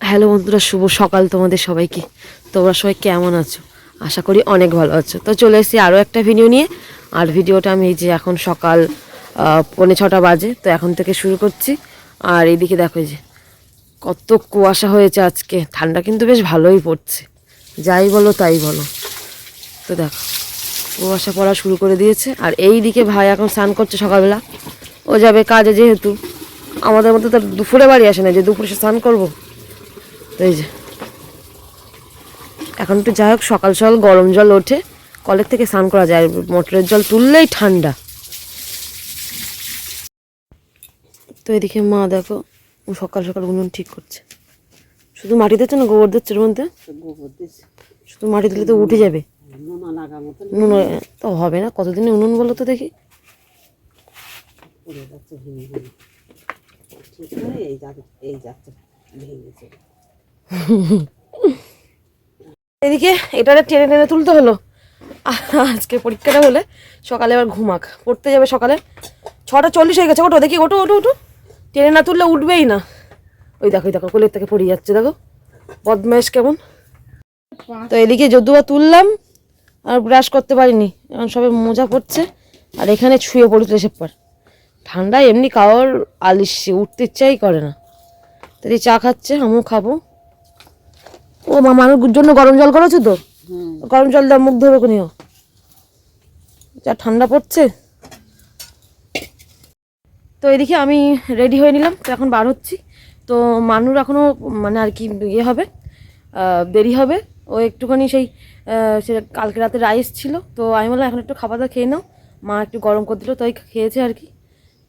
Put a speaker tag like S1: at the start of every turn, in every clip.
S1: Hello বন্ধুরা, শুভ সকাল তোমাদের সবাইকে। তোমরা সবাই কেমন আছো? আশা করি অনেক ভালো আছো। তো চলে এসেছি আরও একটা ভিডিও নিয়ে। আর ভিডিওটা আমি এই যে এখন সকাল পৌনে ছটা বাজে, তো এখন থেকে শুরু করছি। আর এইদিকে দেখো যে, কত কুয়াশা হয়েছে আজকে। ঠান্ডা কিন্তু বেশ ভালোই পড়ছে। যাই বলো, তাই বলো। তো দেখো, কুয়াশা পড়া শুরু করে দিয়েছে। আর এই দিকে ভাই এখন স্নান করছে সকালবেলা। ও যাবে কাজে যেহেতু। আমাদের মতো তো দুপুরে বাড়ি আসে না, যে দুপুরে স্নান করব। তো এই যে। এখন একটু যাই হোক সকাল সকাল গরম জল ওঠে। কলের থেকে স্নান করা যায় মোটরের জল তুললেই ঠান্ডা। তো এদিকে মা দেখো সকাল সকাল উনুন ঠিক করছে। শুধু মাটি দিচ্ছে না গোবর দিচ্ছে এর মধ্যে? শুধু মাটি দিলে তো উঠে যাবে।
S2: নোনা
S1: উনুন তো হবে না কতদিনে উনুন বলো তো দেখি।
S2: ভেঙে ভেঙে এই যাচ্ছে এই যাচ্ছে ভেঙেছে।
S1: এদিকে এটা টেনে টেনে তুলতে হলো। আজকে পরীক্ষাটা হলে সকালে আবার ঘুমাক। পড়তে যাবে সকালে। ছটা চল্লিশ হয়ে গেছে। ওটো দেখি ওটো ওটো ওটো টেনে না তুললে উঠবেই না। ওই দেখো ওই দেখো, কোলের থেকে পড়ে যাচ্ছে, দেখো। বদমাইশ কেমন। তো এদিকে যদুয়া তুললাম, আর ব্রাশ করতে পারিনি। এখন সবে মোজা পড়ছে আর এখানে ছুঁয়ে পড়েছিল সে পর ঠান্ডায় এমনি কারোর আলিশে উঠতে ইচ্ছাই করে না। তো এই চা খাচ্ছে, আমিও খাব। ও মা মানুষ জন্য গরম জল করেছ তো? গরম জল দাও মুখ ধোবে কোনিও। যা ঠান্ডা পড়ছে। তো এদিকে আমি রেডি হয়ে নিলাম তো এখন বার হচ্ছি। তো মানুর এখনও মানে আর কি ইয়ে হবে দেরি হবে। ও একটুখানি সেই সে কালকে রাতে রাইস ছিল। তো আমি বললাম এখন একটু খাবার দাওয়া খেয়ে নাও। মা একটু গরম করে দিল তাই খেয়েছে আর কি।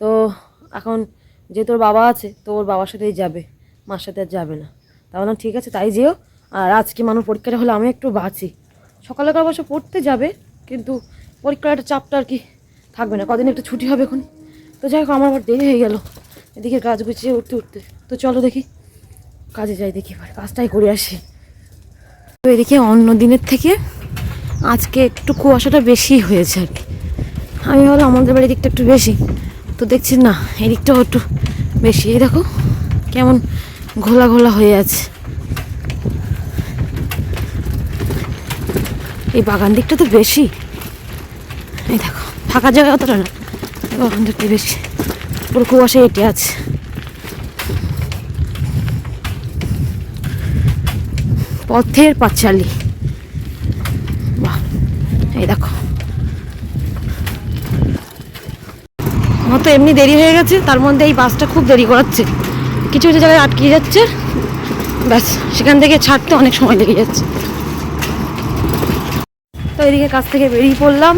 S1: তো এখন যেহেতু ওর বাবা আছে তো ওর বাবার সাথেই যাবে। মার সাথে আর যাবে না। তা বললাম ঠিক আছে তাই যেও। আর আজকে মানুষ পরীক্ষাটা হলে আমি একটু বাঁচি। সকালে অবশ্য পড়তে যাবে, কিন্তু পরীক্ষার একটা চাপটা আর কি থাকবে না। কদিন একটু ছুটি হবে এখন। তো যাই হোক, আমার আবার দেরি হয়ে গেল। এদিকে কাজ গুছিয়ে উঠতে উঠতে। তো চলো দেখি, কাজে যাই দেখি এবার। কাজটাই করে আসি। তো এদিকে অন্য দিনের থেকে আজকে একটু কুয়াশাটা বেশি হয়েছে আর কি। আমি ভাবলাম আমাদের বাড়ির দিকটা একটু বেশি। তো দেখছি না, এদিকটাও একটু বেশি। এই দেখো, কেমন ঘোলা ঘোলা হয়ে আছে। এই বাগান দিকটা তো বেশি। এই দেখো, ফাঁকা জায়গা অতটা না। বাগান দিকটা বেশি। পুরো কুয়াশা এটে আছে। পথের পাঁচালি। বাহ, এই দেখো। আমার তো এমনি দেরি হয়ে গেছে, তার মধ্যে এই বাসটা খুব দেরি করাচ্ছে। কিছু কিছু জায়গায় আটকে যাচ্ছে। ব্যাস, সেখান থেকে ছাড়তে অনেক সময় লেগে যাচ্ছে। এদিকে কাছ থেকে বেরিয়ে পড়লাম।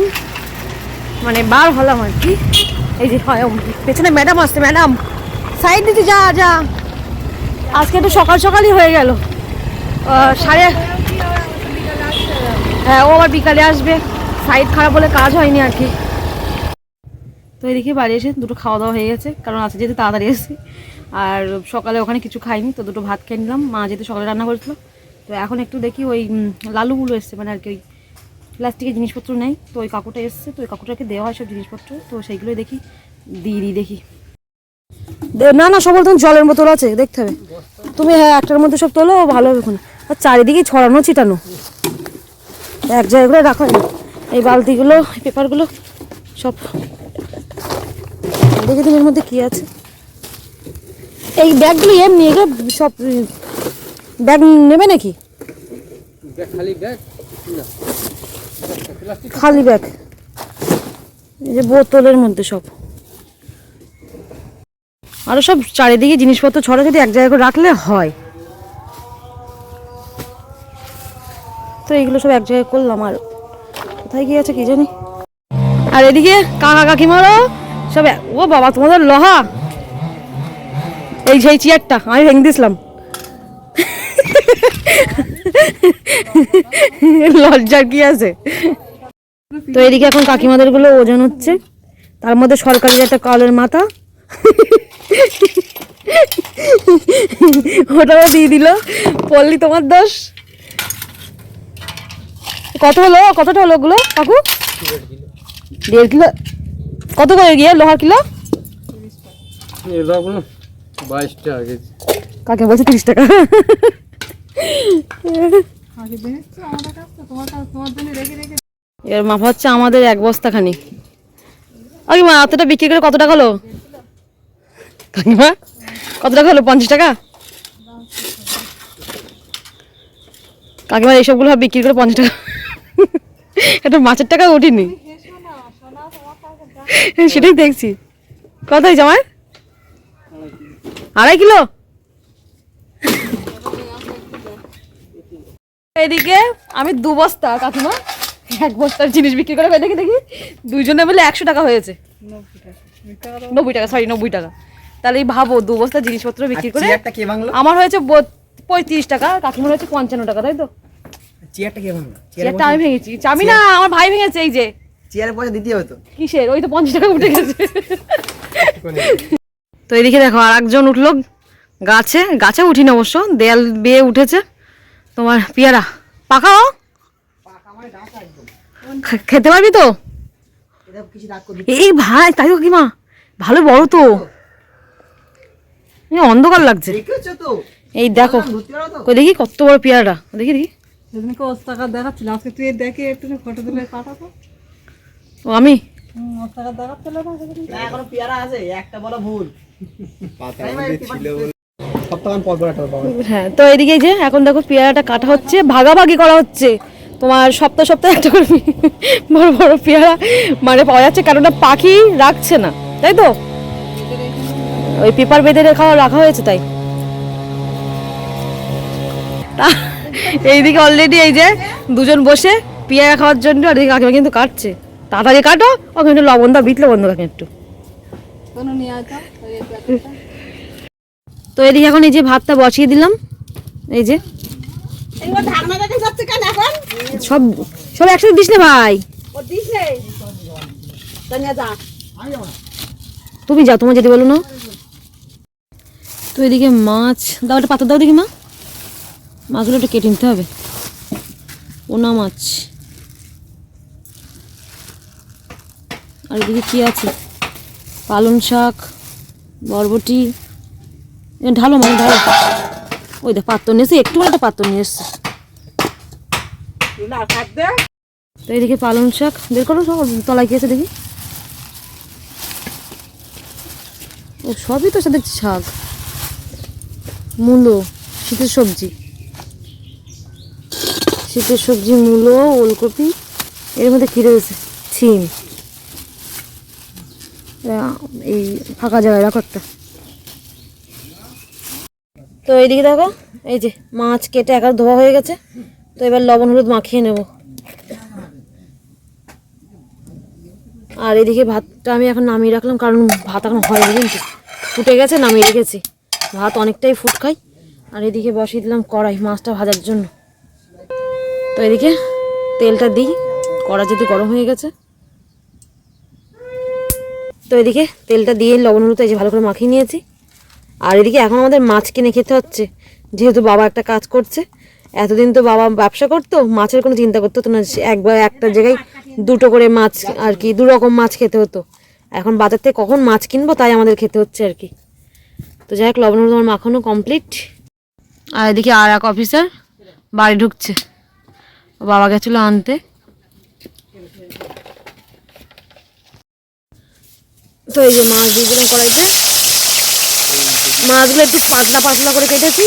S1: মানে বার হলাম আর কি। এই যে হয় পেছনে ম্যাডাম আসছে ম্যাডাম সাইড দিতে যা যা। আজকে একটু সকাল সকালই হয়ে গেল। সাড়ে হ্যাঁ ও আবার বিকালে আসবে। সাইড খারাপ বলে কাজ হয়নি আর কি। তো এদিকে বাড়ি এসে দুটো খাওয়া দাওয়া হয়ে গেছে, কারণ আজকে যেতে তাড়াতাড়ি এসেছি। আর সকালে ওখানে কিছু খাইনি, তো দুটো ভাত খেয়ে নিলাম। মা যেতে সকালে রান্না করেছিল, তো এখন একটু দেখি ওই লালুগুলো এসছে মানে আর কি ওই প্লাস্টিকের জিনিসপত্র নেই, তো ওই কাকুটা এসছে, তো ওই কাকুটাকে দেওয়া হয় সব জিনিসপত্র, তো সেইগুলোই দেখি, দিয়ে দিই দেখি। না না সবল তখন জলের বোতল আছে, দেখতে হবে। তুমি হ্যাঁ একটার মধ্যে সব তোলো, ভালো হবে ওখানে আর চারিদিকে ছড়ানো, ছিটানো। এক জায়গায় করে রাখা এই বালতিগুলো পেপারগুলো, সব। দেখে তুমি এর মধ্যে কী আছে। এই ব্যাগগুলো এমনি, এগুলো সব ব্যাগ নেবে নাকি?
S3: খালি ব্যাগ?
S1: খালি ব্যাগ। এই যে বোতলের মধ্যে সব। আরও সব চারিদিকে জিনিসপত্র ছড়া যদি এক জায়গায় করে রাখলে হয়। তো এইগুলো সব এক জায়গায় করলাম আর কোথায় গিয়েছে কি জানি? আর এদিকে কাকা কাকিমারও সব ও বাবা, তোমাদের লোহা? এই সেই চেয়ারটা আমি ভেঙে দিয়েছিলাম। লজ্জার কি আছে? তো এদিকে এখন কাকিমাদেরগুলো ওজন হচ্ছে। তার মধ্যে সরকারি একটা কালের মাথা ওটাও দিয়ে দিল। পল্লি তোমার দোষ? কত হলো? কতটা হলো ওগুলো কাকু? দেড় কিলো। কত করে গিয়ে? লোহার কিলো?
S3: বাইশ টাকা
S1: কাকে বলছে তিরিশ টাকা? এর মাপা হচ্ছে আমাদের এক বস্তা খানি কাকিমা এতটা বিক্রি করে কত টাকা হলো? কাকিমা, কত টাকা হলো? পঞ্চাশ টাকা? কাকিমা, এইসবগুলো সব বিক্রি করে পঞ্চাশ টাকা। এটা মাছের টাকা উঠিনি। সেটাই দেখছি। কত হয়েছে আড়াই কিলো? এদিকে আমি দু বস্তা কাকিমা। এক বস্তার জিনিস বিক্রি করে দেখি দেখি। দুইজনে মিলে একশো টাকা হয়েছে। নব্বই টাকা সরি নব্বই টাকা। তাহলে ভাবো দু বস্তা জিনিসপত্র বিক্রি করে
S4: ভাঙলো?
S1: আমার হয়েছে পঁয়ত্রিশ টাকা কাকিমার হয়েছে পঞ্চান্ন টাকা তাই তো?
S4: চেয়ারটা কে ভাঙলো?
S1: চেয়ারটা আমি ভেঙেছি। আমি না আমার ভাই ভেঙেছে এই যে।
S4: চেয়ারের পয়সা দিতে হতো
S1: কিসের? ওই তো পঞ্চাশ টাকা উঠে গেছে। তো এদিকে দেখো আর একজন উঠল। গাছে গাছে উঠিনি অবশ্য দেয়াল বেয়ে উঠেছে। তোমার পেয়ারা পাকাও খে- খেতে পারবি তো? এই ভাই তাই কি মা? ভালো বড় তো। অন্ধকার লাগছে।
S4: তো
S1: এই দেখো কই দেখি কত বড় পেয়ারাটা? দেখি দেখি।
S2: দেখাচ্ছিল আজকে তুই দেখে একটু ফটো তুলে পাঠাবো।
S1: ও আমি?
S2: দেখাচ্ছিল না
S4: এখনও পেয়ারা আছে একটা বলা ভুল।
S1: হ্যাঁ। তো এদিকে যে এখন দেখো পেয়ারাটা কাটা হচ্ছে ভাগাভাগি করা হচ্ছে। তোমার সপ্তাহ সপ্তাহে একটা করে বড় বড় পেয়ারা মানে পাওয়া যাচ্ছে কেননা পাখি রাখছে না তাই তো? ওই পেপার বেঁধে রাখা রাখা হয়েছে তাই। তা- এইদিকে অলরেডি এই যে দুজন বসে পেয়ারা খাওয়ার জন্য আর এদিকে কাকিমা কিন্তু কাটছে। তাড়াতাড়ি কাটো ওখানে একটু লবণ দাও বিটলে বন্ধ কাকে একটু।
S2: কোনো নিয়ে আসা
S1: তো এদিকে এখন এই যে ভাতটা বসিয়ে দিলাম। এই যে। সব সব একসাথে দিস না ভাই। তুমি যাও তোমার যেতে বলো না। তো এদিকে মাছ দাও একটা পাতা দাও দেখি মা। মাছগুলো একটু কেটে নিতে হবে। ওনা মাছ। আর এদিকে কি আছে? পালং শাক বরবটি। ঢালো মানে ঢালো। ওই দেখ পাত্র নিয়ে এসে একটু একটা পাত্র নিয়ে এসছে। তো এদিকে পালং শাক বের করো সব তলায় আছে দেখি। ও সবই তো সাথে শাক। মূলো শীতের সবজি। শীতের সবজি মূলো ওলকপি এর মধ্যে কী রয়েছে? ছিম। এই ফাঁকা জায়গায় রাখো একটা। তো এইদিকে দেখো, এই যে মাছ কেটে একা ধোয়া হয়ে গেছে। তো এবার লবণ হলুদ মাখিয়ে নেব। আর এদিকে ভাতটা আমি এখন নামিয়ে রাখলাম, কারণ ভাত এখন হয়নি কিন্তু ফুটে গেছে, নামিয়ে রেখেছি। ভাত অনেকটাই ফুট খাই। আর এদিকে বসিয়ে দিলাম কড়াই মাছটা ভাজার জন্য। তো এদিকে তেলটা দিই, কড়া যদি গরম হয়ে গেছে। তো এদিকে তেলটা দিয়ে লবণ হলুদ এই যে ভালো করে মাখিয়ে নিয়েছি। আর এদিকে এখন আমাদের মাছ কিনে খেতে হচ্ছে। যেহেতু বাবা একটা কাজ করছে, এতদিন তো বাবা ব্যবসা করতো, মাছের কোনো চিন্তা করতে হতো না একবার একটা জায়গায় দুটো করে মাছ আর কি, দু রকম মাছ খেতে হতো। এখন বাজার থেকে কখন মাছ কিনবো তাই আমাদের খেতে হচ্ছে আর কি। তো যাই হোক, লবণ হলুদ আমার মাখানো কমপ্লিট আর এদিকে আর এক অফিসার বাড়ি ঢুকছে। বাবা গেছিল আনতে। তো এই যে মাছ দিয়ে দিলাম কড়াইতে মাছগুলো একটু পাতলা পাতলা করে কেটেছি।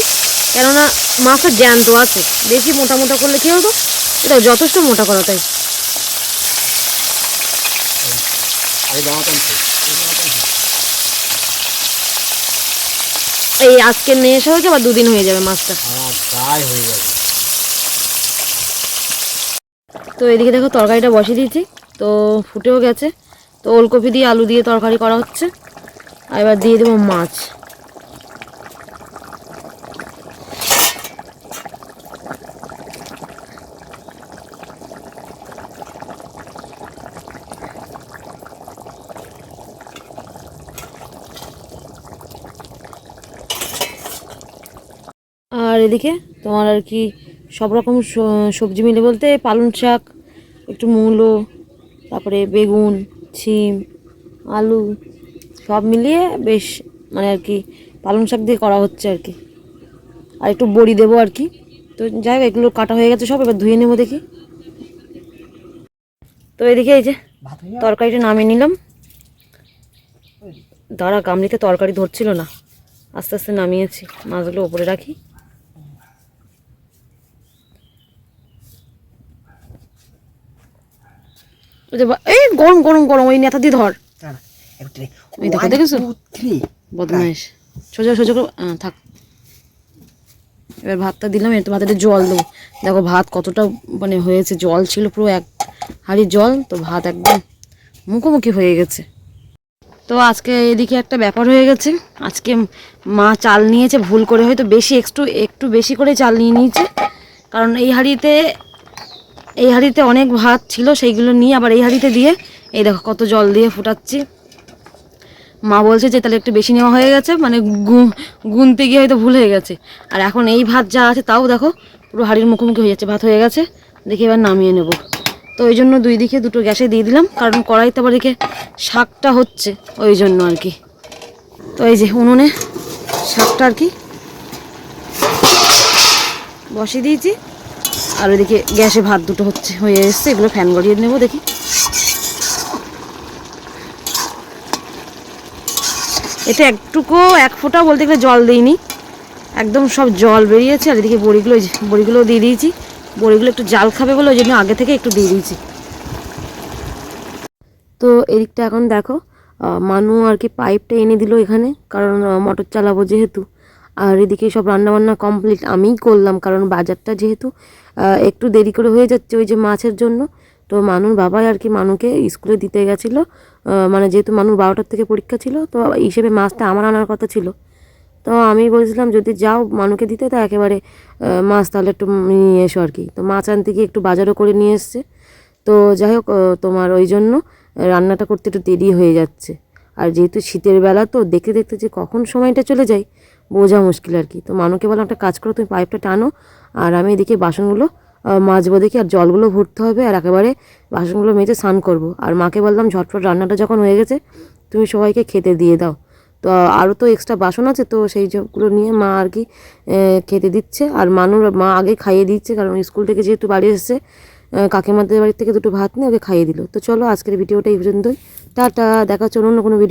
S1: কেননা মাছটা জ্যান্ত আছে। বেশি মোটা মোটা করলে কী হতো? এটা যথেষ্ট মোটা করা তাই। এই আজকে নিয়ে এসে হয়েছে আবার দুদিন হয়ে যাবে মাছটা।
S4: হয়ে যাবে।
S1: তো এদিকে দেখো তরকারিটা বসিয়ে দিয়েছি। তো ফুটেও গেছে। তো ওলকপি দিয়ে আলু দিয়ে তরকারি করা হচ্ছে। আর এবার দিয়ে দেবো মাছ আর এদিকে তোমার আর কি সব রকম সবজি মিলে বলতে পালং শাক, একটু মূলো, তারপরে বেগুন, ছিম, আলু, সব মিলিয়ে বেশ মানে আর কি পালং শাক দিয়ে করা হচ্ছে আর কি। আর একটু বড়ি দেবো আর কি। তো যাই হোক, এগুলো কাটা হয়ে গেছে সব, এবার ধুয়ে নেব দেখি। তো এদিকে এই যে? তরকারিটা নামিয়ে নিলাম। দাঁড়া, গামলিতে তরকারি ধরছিল না। আস্তে আস্তে নামিয়েছি, মাছগুলো ওপরে রাখি ওই যে বা- এই গরম গরম গরম ওই নেতা দিয়ে ধর। দেখো, দেখেছ? বদমাইশ। সোজা সোজা করে থাক। এবার ভাতটা দিলাম একটু ভাতের জল দেবো। দেখো ভাত কতটা মানে হয়েছে জল ছিল পুরো এক হাঁড়ি জল তো ভাত একদম মুখোমুখি হয়ে গেছে। তো আজকে এদিকে একটা ব্যাপার হয়ে গেছে। আজকে মা চাল নিয়েছে ভুল করে হয়তো বেশি একটু একটু বেশি করে চাল নিয়ে নিয়েছে। কারণ এই হাঁড়িতে এই হাঁড়িতে অনেক ভাত ছিল, সেইগুলো নিয়ে আবার এই হাঁড়িতে দিয়ে, এই দেখো কত জল দিয়ে ফুটাচ্ছি। মা বলছে যে তাহলে একটু বেশি নেওয়া হয়ে গেছে মানে গুনতে গিয়ে হয়তো ভুল হয়ে গেছে। আর এখন এই ভাত যা আছে তাও দেখো, পুরো হাড়ির মুখোমুখি হয়ে যাচ্ছে, ভাত হয়ে গেছে। দেখি এবার নামিয়ে নেব। তো ওই জন্য দুই দিকে দুটো গ্যাসে দিয়ে দিলাম, কারণ কড়াইতে আবার এদিকে শাকটা হচ্ছে, ওই জন্য আর কি। তো এই যে উনুনে শাকটা আর কি বসিয়ে দিয়েছি। আর ওইদিকে গ্যাসে ভাত দুটো হচ্ছে, হয়ে এসছে, এগুলো ফ্যান গড়িয়ে নেব, দেখি। এটা একটুকু, এক ফোঁটা বলতে গেলে জল দিইনি। একদম সব জল বেরিয়েছে, আর এদিকে বড়িগুলো বড়িগুলো দিয়ে দিয়েছি। বড়িগুলো একটু জাল খাবে বলে ওই জন্য আগে থেকে একটু দিয়ে দিয়েছি। তো এদিকটা এখন দেখো মানু আর কি পাইপটা এনে দিল এখানে, কারণ মোটর চালাবো যেহেতু। আর এদিকে সব রান্নাবান্না কমপ্লিট আমিই করলাম, কারণ বাজারটা যেহেতু একটু দেরি করে হয়ে যাচ্ছে ওই যে মাছের জন্য। তো মানুর বাবাই আর কি মানুকে স্কুলে দিতে গেছিল। মানে যেহেতু মানুর বারোটার থেকে পরীক্ষা ছিল, তো হিসেবে মাছটা আমার আনার কথা ছিল। তো আমি বলেছিলাম, যদি যাও মানুকে দিতে, তো একেবারে মাছ তাহলে একটু নিয়ে এসো আর কি। তো মাছ আনতে গিয়ে একটু বাজারও করে নিয়ে এসছে। তো যাই হোক তোমার ওই জন্য রান্নাটা করতে একটু দেরি হয়ে যাচ্ছে। আর যেহেতু শীতের বেলা, তো দেখতে দেখতে যে কখন সময়টা চলে যায়, বোঝা মুশকিল আর কি। তো মানুকে বললাম, একটা কাজ করো, তুমি পাইপটা টানো আর আমি এদিকে বাসনগুলো মাজবো দেখি, আর জলগুলো ভরতে হবে, আর একেবারে বাসনগুলো মেজে স্নান করব। আর মাকে বললাম, ঝটপট রান্নাটা যখন হয়ে গেছে, তুমি সবাইকে খেতে দিয়ে দাও। তো আরও তো এক্সট্রা বাসন আছে, তো সেই সবগুলো নিয়ে মা আর কি খেতে দিচ্ছে। আর মানুষ মা আগে খাইয়ে দিচ্ছে, কারণ স্কুল থেকে যেহেতু বাড়ি এসেছে কাকিমাদের বাড়ি থেকে দুটো ভাত নিয়ে ওকে খাইয়ে দিল। তো চলো আজকের ভিডিওটা এই পর্যন্তই। টাটা, দেখা হচ্ছে অন্য কোনো ভিডিও